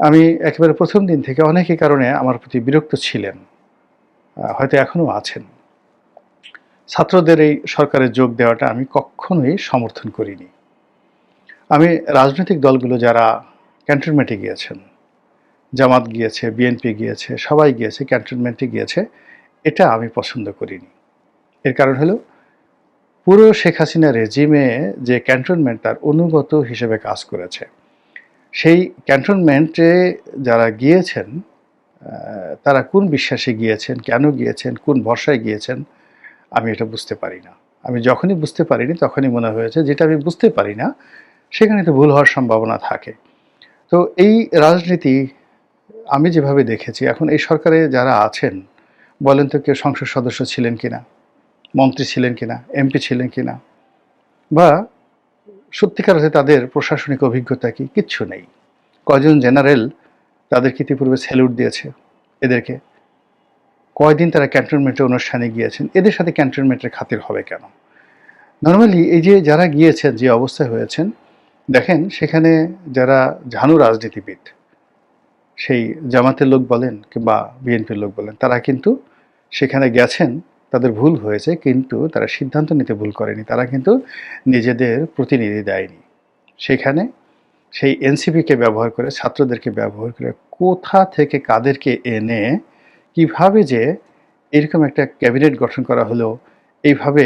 আমি একেবারে প্রথম দিন থেকে অনেকে কারণে আমার প্রতি বিরক্ত ছিলেন হয়তো এখনও আছেন। ছাত্রদের এই সরকারে যোগ দেওয়াটা আমি কখনোই সমর্থন করিনি। আমি রাজনৈতিক দলগুলো যারা ক্যান্টনমেন্টে গিয়েছেন, জামাত গিয়েছে বিএনপি গিয়েছে, সবাই গিয়েছে, ক্যান্টনমেন্টে গিয়েছে, এটা আমি পছন্দ করিনি। এর কারণ হলো, পুরো শেখ হাসিনা রেজিমে যে ক্যান্টনমেন্ট তার অনুগত হিসেবে কাজ করেছে সেই ক্যান্টনমেন্টে যারা গিয়েছেন তারা কোন বিশ্বাসে গিয়েছেন, কেন গিয়েছেন, কোন ভরসায় গিয়েছেন, আমি এটা বুঝতে পারি না। আমি যখনই বুঝতে পারিনি, তখনই মনে হয়েছে, যেটা আমি বুঝতে পারি না, সেখানে তো ভুল হওয়ার সম্ভাবনা থাকে। তো এই রাজনীতি আমি যেভাবে দেখেছি, এখন এই সরকারে যারা আছেন, বলেন তো কেউ সংসদ সদস্য ছিলেন কিনা, মন্ত্রী ছিলেন কিনা, এমপি ছিলেন কিনা, বা সত্যিকার অর্থে তাদের প্রশাসনিক অভিজ্ঞতা কি? কিচ্ছু নেই। কয়জন জেনারেল তাদেরকে ইতিপূর্বে স্যালুট দিয়েছে? এদেরকে কয়দিন তারা ক্যান্টনমেন্টের অনুষ্ঠানে গিয়েছেন? এদের সাথে ক্যান্টনমেন্টের খাতির হবে কেন? নর্মালি এই যে যারা গিয়েছেন, যে অবস্থায় হয়েছেন, দেখেন সেখানে যারা ঝানু রাজনীতিবিদ, সেই জামাতের লোক বলেন কিংবা বিএনপির লোক বলেন, তারা কিন্তু সেখানে গেছেন তাদের ভুল হয়েছে, কিন্তু তারা সিদ্ধান্ত নিতে ভুল করেনি। তারা কিন্তু নিজেদের প্রতিনিধি দেয়নি। সেখানে সেই এনসিপিকে ব্যবহার করে, ছাত্রদেরকে ব্যবহার করে কোথা থেকে কাদেরকে এনে, কীভাবে যে এরকম একটা ক্যাবিনেট গঠন করা হলো, এইভাবে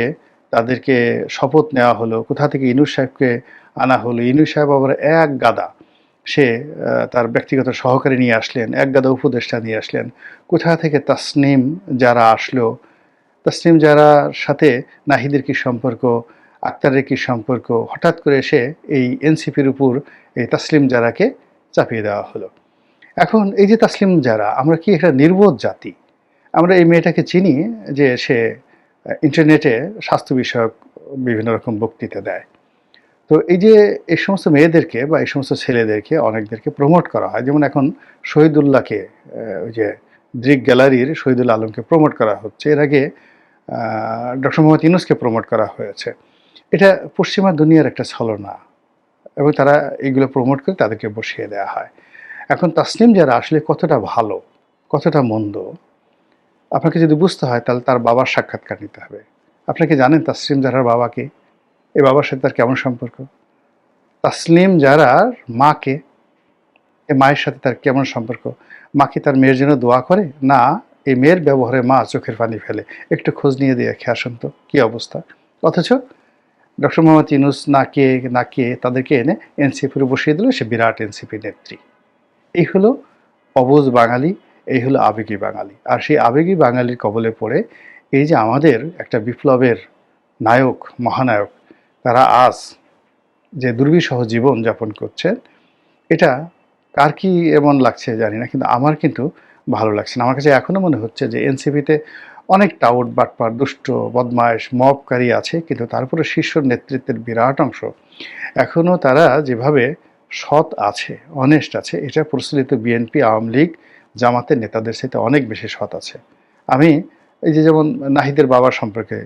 তাদেরকে শপথ নেওয়া হলো, কোথা থেকে ইনুস সাহেবকে আনা হলো, ইনুস সাহেব আবার এক গাদা সে তার ব্যক্তিগত সহকারী নিয়ে আসলেন, এক গাদা উপদেষ্টা নিয়ে আসলেন, কোথা থেকে তাসনিম যারা আসলো তাসনিম যারার সাথে নাহিদের কি সম্পর্ক, আক্তারের কি সম্পর্ক? হঠাৎ করে এসে এই এনসিপির উপর এই তাসলিম যারাকে চাপিয়ে দেওয়া হলো। এখন এই যে তাসলিম যারা আমরা কি একটা নির্বোধ জাতি? আমরা এই মেয়েটাকে চিনি যে সে ইন্টারনেটে স্বাস্থ্য বিষয়ক বিভিন্ন রকম বক্তৃতা দেয়। তো এই যে এই সমস্ত মেয়েদেরকে বা এই সমস্ত ছেলেদেরকে, অনেকদেরকে প্রমোট করা হয়, যেমন এখন শহীদুল্লাহকে ওই যে দৃক গ্যালারির শহীদুল আলমকে প্রমোট করা হচ্ছে। এর আগে ডক্টর মোহাম্মদ ইউনুসকে প্রমোট করা হয়েছে। এটা পশ্চিমা দুনিয়ার একটা ছলনা এবং তারা এইগুলো প্রমোট করে তাদেরকে বসিয়ে দেওয়া হয়। এখন তাসলিম যারা আসলে কতটা ভালো, কতটা মন্দ, আপনাকে যদি বুঝতে হয় তাহলে তার বাবার সাক্ষাৎকার নিতে হবে। আপনাকে জানেন তাসলিম যারার বাবাকে এই বাবার সাথে তার কেমন সম্পর্ক? তাসলিম যারার মাকে, এ মায়ের সাথে তার কেমন সম্পর্ক? মা কি তার মেয়ের জন্য দোয়া করে? না এই মেয়ের ব্যবহারে মা চোখের পানি ফেলে। একটু খোঁজ নিয়ে দিয়ে খেয়ে আসুন তো, কী অবস্থা? অথচ ডক্টর মোহাম্মদ ইউনুস না কে না কে তাদেরকে এনে এনসিপির বসিয়ে দিল, সে বিরাট এনসিপি নেত্রী। এই হলো অবুজ বাঙালি, এই হলো আবেগী বাঙালি। আর সেই আবেগী বাঙালির কবলে পড়ে এই যে আমাদের একটা বিপ্লবের নায়ক, মহানায়ক, তারা আজ যে দুর্বিষহ জীবন যাপন করছেন, এটা কার কি এমন লাগছে জানি না, কিন্তু আমার কিন্তু ভালো লাগছে না। আমার কাছে এখনও মনে হচ্ছে যে এনসিপিতে অনেক টাউট বাটপার দুষ্ট, বদমায়েশ, মবকারী আছে, কিন্তু তারপরে শীর্ষ নেতৃত্বের বিরাট অংশ এখনও তারা যেভাবে সৎ আছে অনেস্ট আছে, এটা প্রচলিত বিএনপি, আওয়ামী লীগ, জামাতের নেতাদের সাথে অনেক বেশি সৎ আছে। আমি এই যে যেমন নাহিদের বাবার সম্পর্কে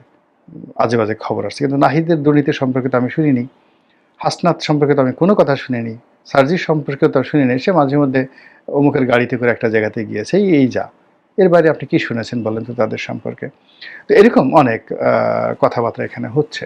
আজে বাজে খবর আসছে, কিন্তু নাহিদের দুর্নীতি সম্পর্কে তো আমি শুনিনি। হাসনাত সম্পর্কে তো আমি কোনো কথা শুনিনি। সার্জির সম্পর্কে তো শুনিনি সে মাঝে মধ্যে অমুকের গাড়িতে করে একটা জায়গাতে গিয়েছে, এই যা। এর বাইরে আপনি কি শুনেছেন বলেন তো তাদের সম্পর্কে? তো এরকম অনেক কথাবার্তা এখানে হচ্ছে।